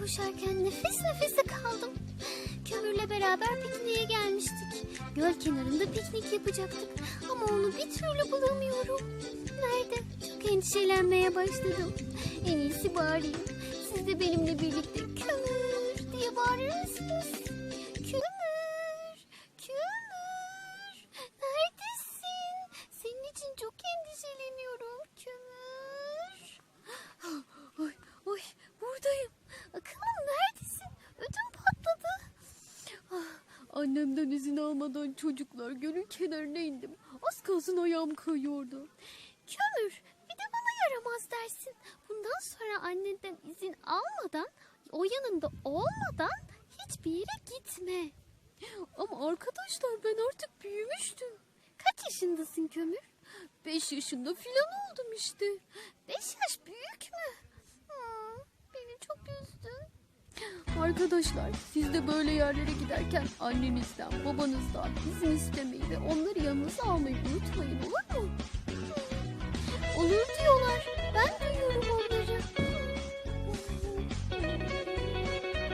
koşarken nefes nefese kaldım. Kömürle beraber pikniğe gelmiştik. Göl kenarında piknik yapacaktık. Ama onu bir türlü bulamıyorum. Nerede? Çok endişelenmeye başladım. En iyisi bağırayım. Siz de benimle birlikte kömür diye bağırır Annemden izin almadan çocuklar gölün kenarına indim. Az kalsın ayağım kayıyordu. Kömür bir de bana yaramaz dersin. Bundan sonra annenden izin almadan o yanında olmadan hiçbir yere gitme. Ama arkadaşlar ben artık büyümüştüm. Kaç yaşındasın Kömür? Beş yaşında filan oldum işte. Beş yaş büyük mü? Arkadaşlar siz de böyle yerlere giderken annenizden babanızdan izin istemeyi ve onları yanınıza almayı unutmayın olur mu?